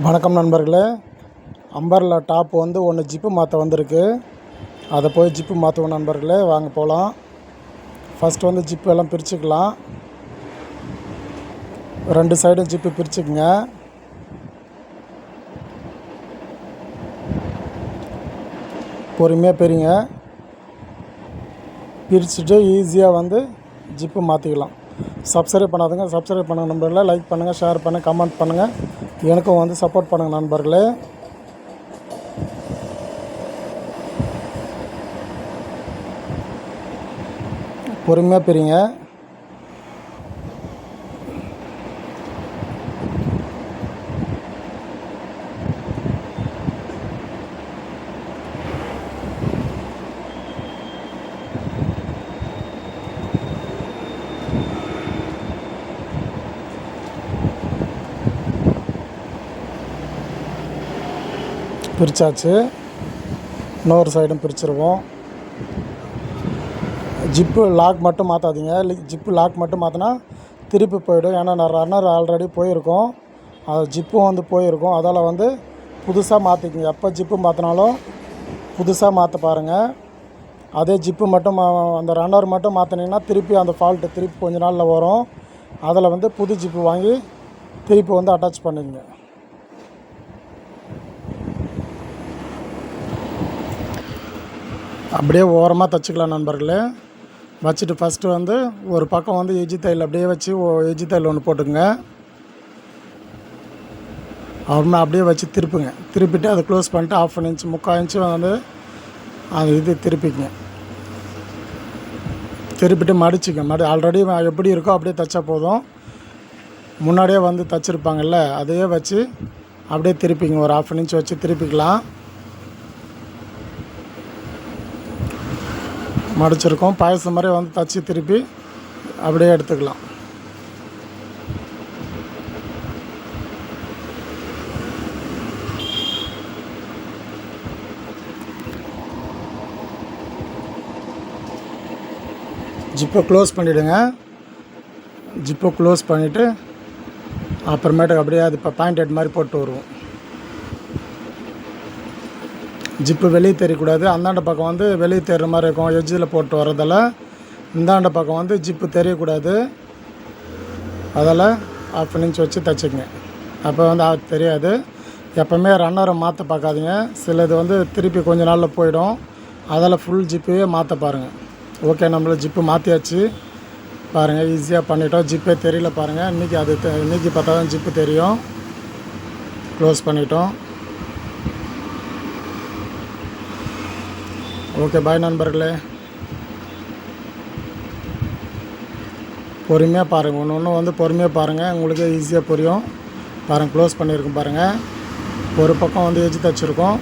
வணக்கம் நண்பர்களே. அம்பரில் டாப் வந்து ஒன்று ஜிப்பு மாற்ற வந்திருக்கு. அதை போய் ஜிப்பு மாற்றுவோம் நண்பர்களே. வாங்க போகலாம் ஃபஸ்ட்டு வந்து ஜிப்பு எல்லாம் பிரிச்சுக்கலாம். ரெண்டு சைடும் ஜிப்பு பிரிச்சுக்குங்க. பொறுமையாக பிரிங்க. பிரிச்சுட்டு ஈஸியாக வந்து ஜிப்பு மாற்றிக்கலாம் சப்ஸ்கிரைப் பண்ணாதுங்க. சப்ஸ்கிரைப் பண்ணுங்கள் நண்பர்களே லைக் பண்ணுங்கள் ஷேர் பண்ணுங்கள் கமெண்ட் பண்ணுங்கள் எனக்கும் வந்து சப்போர்ட் பண்ணுங்கள் நண்பர்களே. பொறுமையாக பிரிங்க. பிரித்தாச்சு இன்னொரு சைடும் பிரிச்சிருவோம். ஜிப்பு லாக் மட்டும் மாற்றாதீங்க ஜிப்பு லாக் மட்டும் மாற்றினா திருப்பி போயிடும். ஏன்னா நான் ரன்னர் ஆல்ரெடி போயிருக்கோம். அது ஜிப்பும் வந்து போயிருக்கும். அதால் வந்து புதுசாக மாற்றிக்கிங்க எப்போ ஜிப்பு மாற்றினாலும் புதுசாக மாற்ற பாருங்கள் அதே ஜிப்பு மட்டும் மா- அந்த ரன்னர் மட்டும் மாற்றினீங்கன்னா திருப்பி அந்த ஃபால்ட்டு திருப்பி கொஞ்ச நாளில் வரும். அதில் வந்து புது ஜிப்பு வாங்கி திருப்பி வந்து அட்டாச் பண்ணிக்கங்க. அப்படியே ஓரமாக தச்சுக்கலாம் நண்பர்களே. வச்சுட்டு ஃபஸ்ட்டு வந்து ஒரு பக்கம் வந்து எஜ்ஜி தையல் அப்படியே வச்சு ஒ- எஜ்ஜி தையல் ஒன்று போட்டுங்க அப்புறமா அப்படியே வச்சு திருப்புங்க. திருப்பிட்டு அதை க்ளோஸ் பண்ணிட்டு ஆஃப் அன் இன்ச்சு முக்கால் இன்ச்சு வந்து அது இது திருப்பிக்குங்க. திருப்பிட்டு மடிச்சுங்க மடி ஆல்ரெடி எப்படி இருக்கோ அப்படியே தைச்சா போதும். முன்னாடியே வந்து தைச்சிருப்பாங்கல்ல அதையே வச்சு அப்படியே திருப்பிங்க. ஒரு ஆஃப் அன் இன்ச் வச்சு திருப்பிக்கலாம். மடிச்சிருக்கோம். பாயசம் மாதிரி வந்து தச்சு திருப்பி அப்படியே எடுத்துக்கலாம். ஜிப்பை க்ளோஸ் பண்ணிவிடுங்க ஜிப்பை க்ளோஸ் பண்ணிவிட்டு அப்புறமேட்டுக்கு அப்படியே அது இப்போ பாயிண்ட் ஹெட் மாதிரி போட்டு வருவோம். ஜிப்பு வெளியே தெரியக்கூடாது அந்தாண்ட பக்கம் வந்து வெளியே தெரிகிற மாதிரி இருக்கும். எஜ்ஜில் போட்டு வர்றதால இந்தாண்ட பக்கம் வந்து ஜிப்பு தெரியக்கூடாது. அதில் ஆஃப் இன்ச் வச்சு தைச்சிக்கங்க. அப்போ வந்து அது தெரியாது. எப்போவுமே ரன்னரை மாற்ற பார்க்காதீங்க. சிலது வந்து திருப்பி கொஞ்ச நாளில் போயிடும். அதில் ஃபுல் ஜிப்பையே மாற்ற பாருங்கள் ஓகே நம்மள ஜிப்பு மாற்றியாச்சு பாருங்கள் ஈஸியாக பண்ணிட்டோம். ஜிப்பே தெரியல பாருங்கள் இன்றைக்கி அது இன்றைக்கி பார்த்தா தான் ஜிப்பு தெரியும். க்ளோஸ் பண்ணிட்டோம். ஓகே பாய் நண்பர்களே. பொறுமையாக பாருங்கள் ஒன்று ஒன்று வந்து பொறுமையாக பாருங்கள் உங்களுக்கு ஈஸியாக புரியும். பாருங்கள் க்ளோஸ் பண்ணியிருக்கோம் பாருங்கள் ஒரு பக்கம் வந்து எஜ்ஜு தைச்சிருக்கோம்